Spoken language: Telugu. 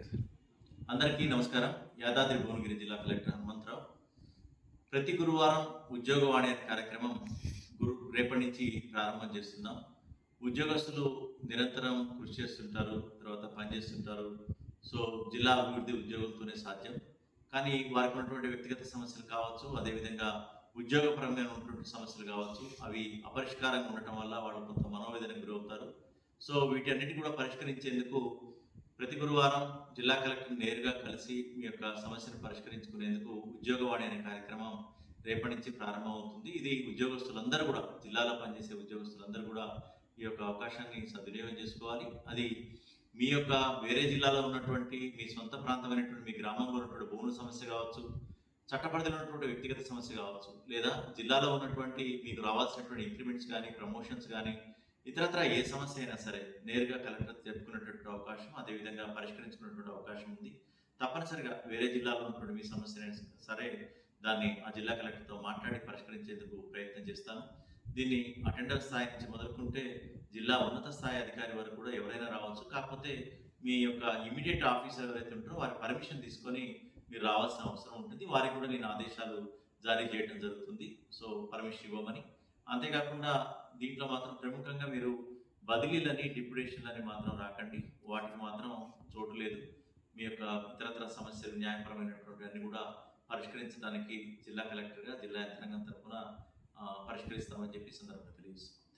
Okay sir. అందరికీ నమస్కారం. యాదాద్రి భువనగిరి జిల్లా కలెక్టర్ హనుమంతరావు. ప్రతి గురువారం ఉద్యోగవాణి అనే కార్యక్రమం గురు రేపటి నుంచి ప్రారంభం చేస్తున్నాం. ఉద్యోగస్తులు నిరంతరం కృషి చేస్తుంటారు తర్వాత పనిచేస్తుంటారు. సో జిల్లా అభివృద్ధి ఉద్యోగంతోనే సాధ్యం. కానీ వారికి ఉన్నటువంటి వ్యక్తిగత సమస్యలు కావచ్చు అదేవిధంగా ఉద్యోగపరంగా ఉన్నటువంటి సమస్యలు కావచ్చు అవి అపరిష్కారంగా ఉండటం వల్ల వాళ్ళు కొంత మనోవేదనకు గురవుతారు. సో వీటన్నిటి కూడా పరిష్కరించేందుకు ప్రతి గురువారం జిల్లా కలెక్టర్ నేరుగా కలిసి మీ యొక్క సమస్యను పరిష్కరించుకునేందుకు ఉద్యోగవాణి అనే కార్యక్రమం రేపటి నుంచి ప్రారంభమవుతుంది. ఇది ఉద్యోగస్తులందరూ కూడా జిల్లాలో పనిచేసే ఉద్యోగస్తులందరూ కూడా ఈ యొక్క అవకాశాన్ని సద్వినియోగం చేసుకోవాలి. అది మీ యొక్క వేరే జిల్లాలో ఉన్నటువంటి మీ సొంత ప్రాంతమైనటువంటి మీ గ్రామంలో ఉన్నటువంటి భూముల సమస్య కావచ్చు చట్టపరిధిలో ఉన్నటువంటి వ్యక్తిగత సమస్య కావచ్చు లేదా జిల్లాలో ఉన్నటువంటి మీకు రావాల్సినటువంటి ఇంక్రిమెంట్స్ కానీ ప్రమోషన్స్ కానీ ఇతరత్ర ఏ సమస్య అయినా సరే నేరుగా కలెక్టర్ చెప్పుకునేటువంటి అవకాశం అదేవిధంగా పరిష్కరించుకునేటువంటి అవకాశం ఉంది. తప్పనిసరిగా వేరే జిల్లాలో ఉన్నటువంటి మీ సమస్య సరే దాన్ని ఆ జిల్లా కలెక్టర్తో మాట్లాడి పరిష్కరించేందుకు ప్రయత్నం చేస్తాను. దీన్ని అటెండర్ స్థాయి నుంచి మొదలుకుంటే జిల్లా ఉన్నత స్థాయి అధికారి వరకు కూడా ఎవరైనా రావచ్చు. కాకపోతే మీ యొక్క ఇమీడియట్ ఆఫీసర్ ఎవరైతే ఉంటారో వారి పర్మిషన్ తీసుకొని మీరు రావాల్సిన అవసరం ఉంటుంది. వారికి కూడా నేను ఆదేశాలు జారీ చేయడం జరుగుతుంది. సో పర్మిషన్ ఇవ్వమని అంతేకాకుండా దీంట్లో మాత్రం ప్రముఖంగా మీరు బదిలీలని డిప్యుటేషన్లని మాత్రం రాకండి. వాటికి మాత్రం చోటు లేదు. మీ యొక్క ఇతరత్ర సమస్యలు న్యాయపరమైనటువంటి అన్ని కూడా పరిష్కరించడానికి జిల్లా కలెక్టర్గా జిల్లా యంత్రాంగం తరఫున పరిష్కరిస్తామని చెప్పి సందర్భంగా తెలియజేస్తున్నాం.